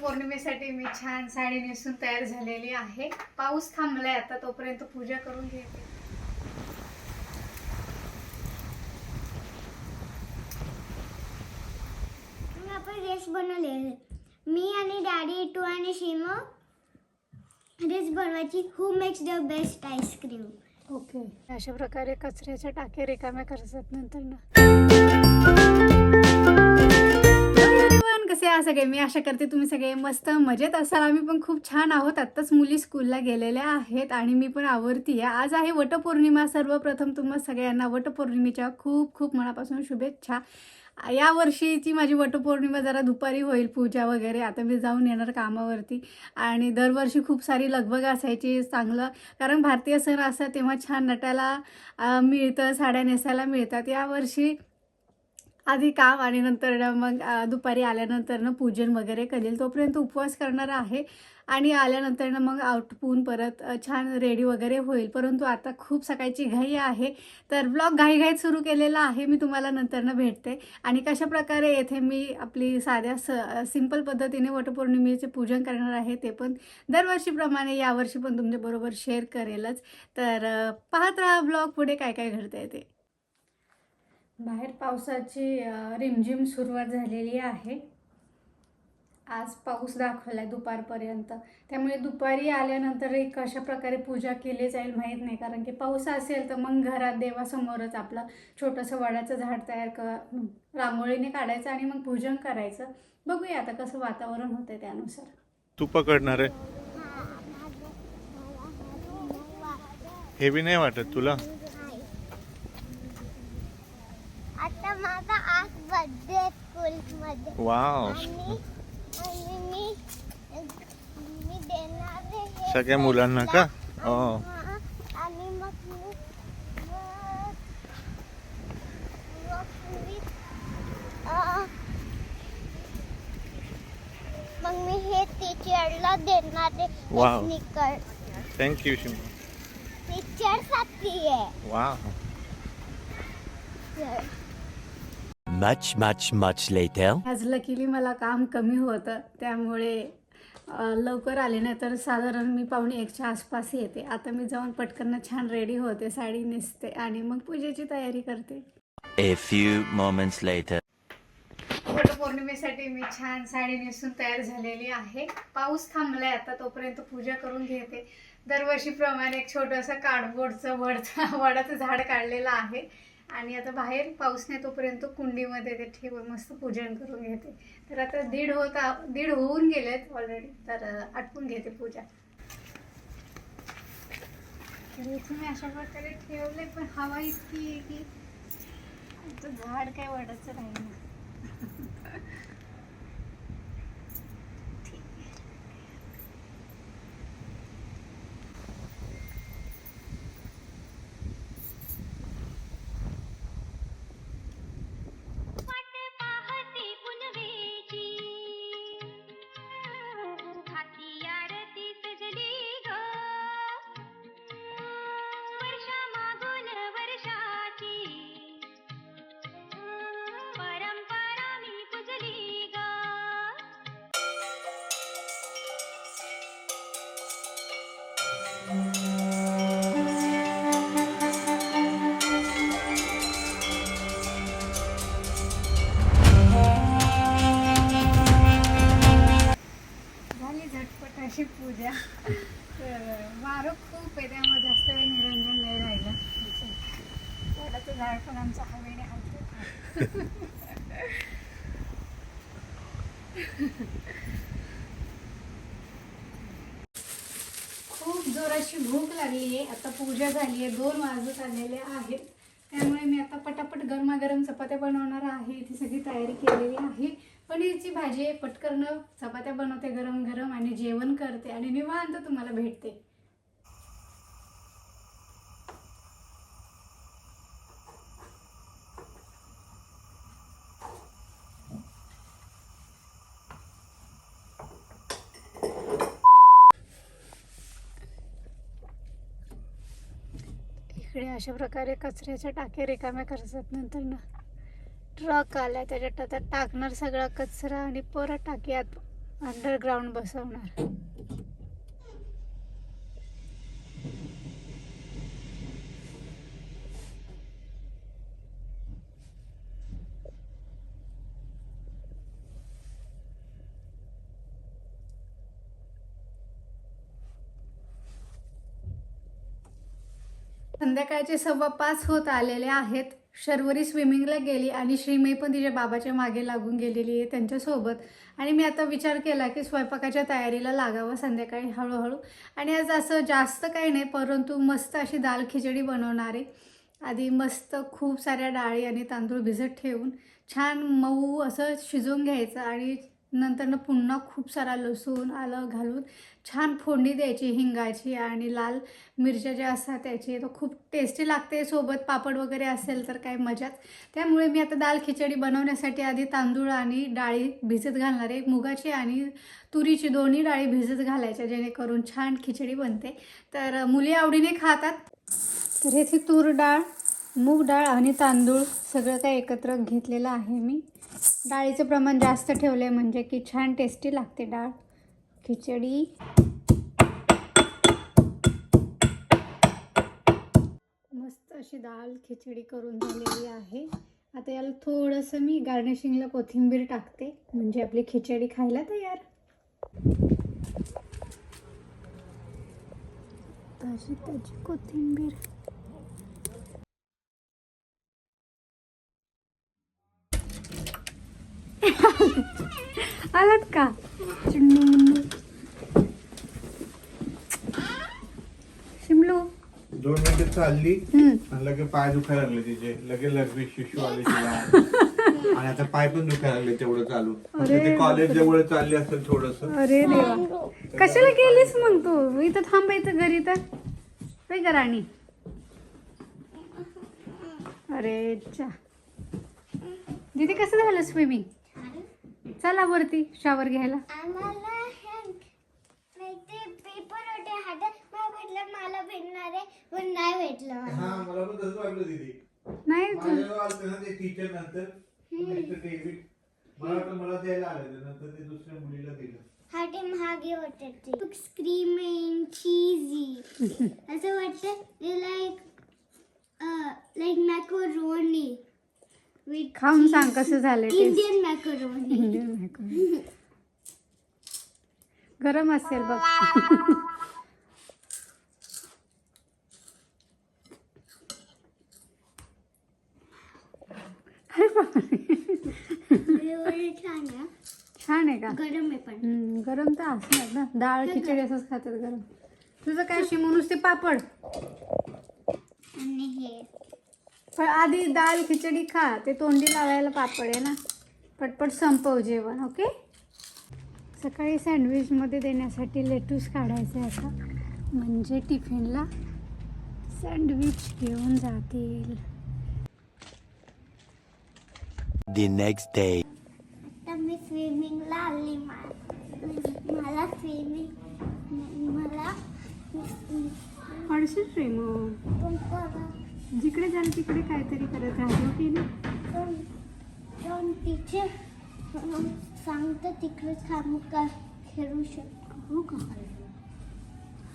वटपौर्णिमेसाठी मी छान साडी नेसून तयार झालेली आहे. पाऊस थांबलाय आता तोपर्यंत पूजा करून घेते. आपण रेस बनवले. मी आणि डॅडी टू आणि शिमो रेस बनवायची. Who makes the best ice cream okay अशा प्रकारे कचऱ्याच्या टाके रिकाम्या करतात नंतर ना. कसे आहे सगळे मी आशा करते तुम्ही सगळे मस्त मजेत असाल. आम्ही पण खूप छान आहोत. आत्ताच मुली स्कूलला गेलेल्या आहेत आणि मी पण आवडती आहे. आज आहे वटपौर्णिमा. सर्वप्रथम तुम्हा सगळ्यांना वटपौर्णिमेच्या खूप खूप मनापासून शुभेच्छा. या वर्षीची माझी वटपौर्णिमा जरा दुपारी होईल पूजा वगैरे. आता मी जाऊन येणार कामावरती. आणि दरवर्षी खूप सारी लगबग असायची चांगलं. कारण भारतीय सण असतात तेव्हा छान नटायला मिळतं साड्या नेसायला मिळतात. यावर्षी आधी काम आणि नंतर मग दुपारी आल्यानंतर ना पूजन वगैरे करेल. तोपर्यंत उपवास करणार आहे. आणि आल्यानंतर ना मग आउटपून परत छान रेडी वगैरे होईल. परंतु आता खूप सकाळची घाई आहे. तर ब्लॉग घाईघाईत सुरू केलेला आहे. मी तुम्हाला नंतरनं भेटते. आणि कशा प्रकारे येथे मी आपली साध्या स सिंपल पद्धतीने वटपौर्णिमेचे पूजन करणार आहे ते पण दरवर्षीप्रमाणे यावर्षी पण तुमच्याबरोबर शेअर करेलच. तर पाहत राहा ब्लॉग पुढे काय काय घडतंय ते. बाहेर पावसाची रिमझिम सुरुवात झालेली आहे. आज पाऊस दाखवलाय दुपारपर्यंत. त्यामुळे दुपारी आल्यानंतर एक कशा प्रकारे पूजा केली जाईल माहीत नाही. कारण की पाऊस असेल तर मग घरात देवासमोरच आपलं छोटंसं वडाचं झाड तयार क रांगोळीने काढायचं आणि मग पूजन करायचं. बघूया आता कसं वातावरण होतंय त्यानुसार. तू पकडणार आहे? हे बी नाही वाटत तुला आता माझा बर्थडे स्कूलमध्ये वाव. आणि आणि मी मी देणार आहे हे सगळ्या मुलांना का? हो. हा, आणि मग मी मग- मग मी अं, मग मी हे टीचरला देणार आहे. Wow. स्निकर थँक्यू शिमू टीचरसाठी आहे. Wow. Much, much, much later. आज लकीली मला काम कमी होतं. त्यामुळे अ, लवकर आले नाही तर साधारण मी पावणे एकच्या आसपास येते. आता मी जाऊन पटकन छान रेडी होते साडी नेसते आणि मग पूजेची तयारी करते. A few moments later. वटपौर्णिमेसाठी मी छान साडी नेसून तयार झालेली आहे. पाऊस थांबलाय आता तोपर्यंत पूजा करून घेते. दरवर्षीप्रमाणे एक छोटंसं कार्डबोर्डचं वडचं वडाचं झाड काढलेलं आहे. आणि आता बाहेर पाऊस नाही तोपर्यंत कुंडीमध्ये ते ठेवून मस्त पूजन करून घेते. तर आता दीड होता दीड होऊन गेलेत ऑलरेडी तर आटपून घेते पूजा. इथे मी अशा प्रकारे ठेवले पण हवा इतकी आहे की आमचं झाड काय वाढायचं राहील ना वडाचं झाड हवेने खूप जोराची भूक लागली आहे आता पूजा झाली आहे दोन वाजत आलेले आहेत. त्यामुळे मी आता पटापट गरमागरम चपात्या बनवणार आहे. ती सगळी तयारी केलेली आहे. पनीरची भाजी पटकन चपात्या बनवते गरम गरम आणि जेवण करते आणि निवांत तुम्हाला भेटते. अशा प्रकारे कचऱ्याच्या टाके रिकाम्या करतात. नंतर ना ट्रक आला त्याच्यात आता टाकणार सगळा कचरा आणि परत टाकी आत अंडरग्राऊंड बसवणार. संध्याकाळचे सव्वा पाच होत आलेले आहेत. शर्वरी स्विमिंगला गेली आणि श्रीमयी पण तिच्या बाबाच्या मागे लागून गेलेली आहे त्यांच्यासोबत. आणि मी आता विचार केला की स्वयंपाकाच्या तयारीला लागावं संध्याकाळी हळूहळू. आणि आज असं जास्त काही नाही परंतु मस्त अशी दाल खिचडी बनवणार आहे. आधी मस्त खूप साऱ्या डाळी आणि तांदूळ भिजत ठेवून छान मऊ असं शिजवून घ्यायचं आणि नंतरनं पुन्हा खूप सारा लसूण आलं घालून छान फोडणी द्यायची हिंगाची आणि लाल मिरच्या ज्या असतात त्याची. तर खूप टेस्टी लागते. सोबत पापड वगैरे असेल तर काय मजाच. त्यामुळे मी आता दाल खिचडी बनवण्यासाठी आधी तांदूळ आणि डाळी भिजत घालणार आहे. मुगाची आणि तुरीची दोन्ही डाळी भिजत घालायच्या जेणेकरून छान खिचडी बनते. तर मुली आवडीने खातात. तर इथे तूर डाळ. मूग डाळ आणि तांदूळ सगळं काही एकत्र घेतलेलं आहे मी. डाळीचं प्रमाण जास्त ठेवलं आहे म्हणजे की छान टेस्टी लागते डाळ. खिचडी. मस्त अशी डाळ खिचडी करून झालेली आहे. आता याला थोडंसं मी गार्निशिंगला कोथिंबीर टाकते म्हणजे आपली खिचडी खायला तयार. अशी त्याची कोथिंबीर. आलात का? चिंडू मुंडू शिमलू दोन मिनिटं चालली. हम्म. आणि लगे पाय दुखायला लागले तिचे. लगे लगवी शिशू आले तिला. आणि आता पाय पण दुखायला लागले तेवढं चालू. अरे ते कॉलेज जवळ चालली असेल थोडस. अरे देवा. कशाला गेलीस मग तू? इथं थांबायचं घरी तर. काय करा आणि अरे चा. दीदी कसं झालं स्विमिंग? चला वरती शावर घ्यायला. आम्हाला हे पेपर होते हातात मला भेटलं मला भेटणार आहे पण नाही भेटलं. मला. हा मला पण तसं वाटलं दीदी. नाही तू माझ्याजवळ आलते ना ते टीचर नंतर मिस्टर डेव्हिड मला वाटलं मला द्यायला आले नंतर ते दुसऱ्या मुलीला दिलं. हा ते महागे होते. ते स्क्रीमिंग चीजी असं वाटतं लाईक लाईक मॅकोरोनी खाऊन सांग कसं झालं इंडियन मॅकोरोनी इंडियन macaroni. गरम असेल बघ. अरे बापरे. एवढं छान आहे का? गरम आहे पण. गरम तर असणार ना. डाळ खिचडी असंच खातात गरम. तुझं काय शिमू नुसते पापड? आणि हे. पण आधी डाळ खिचडी खा. ते तोंडी लावायला पापड आहे ना. पटपट संपव जेवण ओके? सकाळी सँडविचमध्ये देण्यासाठी लेटूस काढायचं आहे आता. म्हणजे टिफिनला सँडविच घेऊन जातील. The next day. आता मी स्विमिंगला आली मा- मला स्विमिंग मला अडशीच रे मग जिकडे जाल तिकडे काहीतरी करत राहतो नाही दोन दोन टीचर सांगतं तिकडे थांबू का खेळू शकतो हो का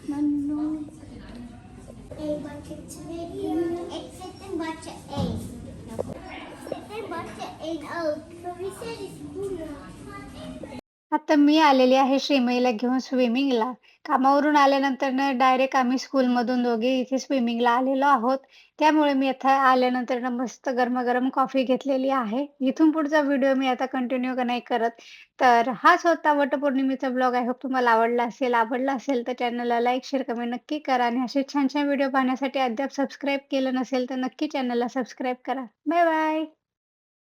म्हणून A A. Bunch of A. Oh, so we said it's blue. आता मी आलेली आहे श्रीमईला घेऊन स्विमिंगला. कामावरून आल्यानंतर डायरेक्ट आम्ही स्कूलमधून दोघे इथे स्विमिंगला आलेलो आहोत. त्यामुळे मी आता आल्यानंतर मस्त गरमागरम कॉफी घेतलेली आहे. इथून पुढचा व्हिडिओ मी आता कंटिन्यू नाही करत. तर हाच होता वटपौर्णिमेचा ब्लॉग आय होप तुम्हाला आवडला असेल आवडला असेल तर चॅनलला लाईक शेअर कमेंट नक्की करा. आणि असे छान छान व्हिडिओ पाहण्यासाठी अद्याप सबस्क्राईब केलं नसेल तर नक्की चॅनलला सबस्क्राईब करा. Bye bye